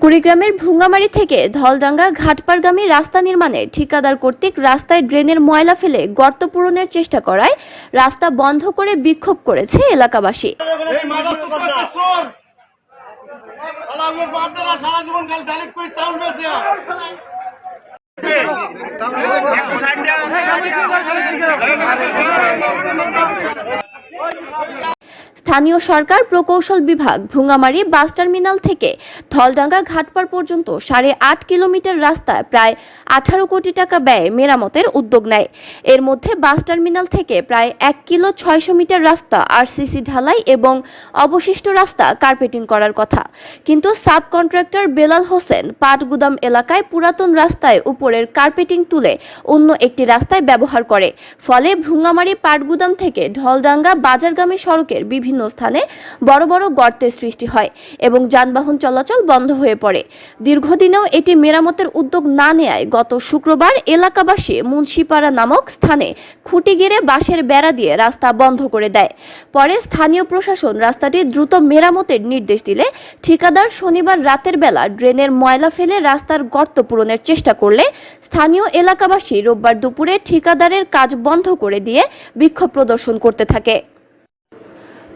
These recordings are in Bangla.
কুড়িগ্রামের ভুঙ্গামারি থেকে ধলডাঙ্গা ঘাটপাড়গামী রাস্তা নির্মাণে ঠিকাদার কর্তৃক রাস্তায় ড্রেনের ময়লা ফেলে গর্ত পূরণের চেষ্টা করায় রাস্তা বন্ধ করে বিক্ষোভ করেছে এলাকাবাসী। স্থানীয় সরকার প্রকৌশল বিভাগ ভুঙ্গামারি বাস টার্মিনাল থেকে ধলডাঙ্গা ঘাটপাড় পর্যন্ত সাড়ে আট কিলোমিটার রাস্তায় প্রায় আঠারো কোটি টাকা ব্যয়ে মেরামতের উদ্যোগ নেয়। এর মধ্যে বাস টার্মিনাল থেকে প্রায় এক কিলো ছয়শো মিটার রাস্তা, আরসিসি ঢালাই এবং অবশিষ্ট রাস্তা কার্পেটিং করার কথা। কিন্তু সাব কন্ট্রাক্টর বেলাল হোসেন পাটগুদাম এলাকায় পুরাতন রাস্তায় উপরের কার্পেটিং তুলে অন্য একটি রাস্তায় ব্যবহার করে। ফলে ভুঙ্গামারি পাটগুদাম থেকে ঢলডাঙ্গা বাজারগামী সড়কের বিভিন্ন স্থানে বড় বড় গর্তের সৃষ্টি হয় এবং যানবাহন চলাচল বন্ধ হয়ে পড়ে। দীর্ঘদিনেও এটি মেরামতের উদ্যোগ না নেয়ায় গত শুক্রবার এলাকাবাসী মুন্সিপাড়া নামক স্থানে খুঁটি গেড়ে বাঁশের বেড়া দিয়ে রাস্তা বন্ধ করে দেয়। পরে স্থানীয় প্রশাসন রাস্তাটি দ্রুত মেরামতের নির্দেশ দিলে ঠিকাদার শনিবার রাতের বেলা ড্রেনের ময়লা ফেলে রাস্তার গর্ত পূরণের চেষ্টা করলে স্থানীয় এলাকাবাসী রোববার দুপুরে ঠিকাদারের কাজ বন্ধ করে দিয়ে বিক্ষোভ প্রদর্শন করতে থাকে।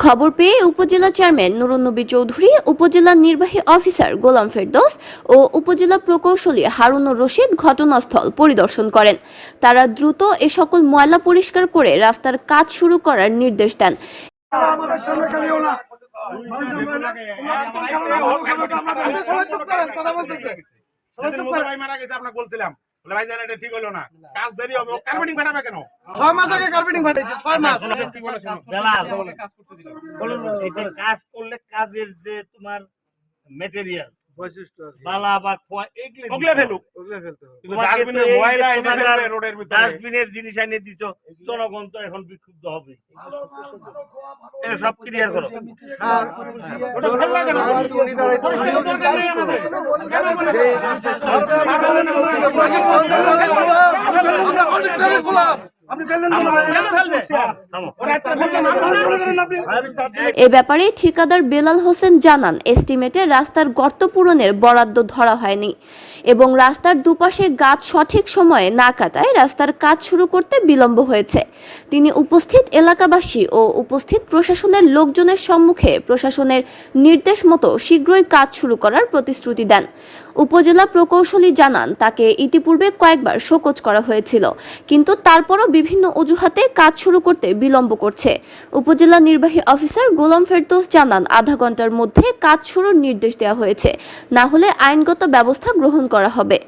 খবর পেয়ে উপজেলা চেয়ারম্যান নুরুন্নবী চৌধুরী উপজেলা নির্বাহী অফিসার গোলাম ফেরদোস ও উপজেলা প্রকৌশলী হারুনুর রশিদ ঘটনাস্থল পরিদর্শন করেন। তারা দ্রুত এ সকল ময়লা পরিষ্কার করে রাস্তার কাজ শুরু করার নির্দেশ দেন। ঠিক হলো না কাজ দেরি হবে কার্পেটিং কেন ছয় মাস আগে কার্পেটিং পাঠাইছে ছয় মাস। বলুন এটার কাজ করলে কাজের যে তোমার মেটেরিয়াল বৈশিষ্ট্য বালা বা খোয়া এগুলো ওগুলো ফেলুক ওগুলো ফেলতে হবে ডাস্টবিনের ময়লা এনে ফেলবে রোডের ভিতরে ডাস্টবিনের জিনিস এনে দিছো জনগণ তো এখন বিক্ষুব্ধ হবে এটা সব ক্লিয়ার করো স্যার ওটা? উনি আমাদের। আমরা মনে। এ ব্যাপারে ঠিকাদার বেলাল হোসেন জানান এস্টিমেটে রাস্তার গর্ত পূরণের বরাদ্দ ধরা হয়নি এবং রাস্তার দুপাশে গাছ সঠিক সময়ে না কাটায় রাস্তার কাজ শুরু করতে বিলম্ব হয়েছে। তিনি উপস্থিত এলাকাবাসী ও উপস্থিত প্রশাসনের লোকজনের সম্মুখে প্রশাসনের নির্দেশ মতো শীঘ্রই কাজ শুরু করার প্রতিশ্রুতি দেন। উপজেলা প্রকৌশলী জানান তাকে ইতিপূর্বে কয়েকবার শোকজ করা হয়েছিল কিন্তু তারপরও বিভিন্ন অজুহাতে কাজ শুরু করতে বিলম্ব করছে। উপজেলা নির্বাহী অফিসার গোলাম ফেরদৌস জানান, আধা ঘণ্টার মধ্যে কাজ শুরুর নির্দেশ দেওয়া হয়েছে। না হলে আইনগত ব্যবস্থা গ্রহণ করা হবে।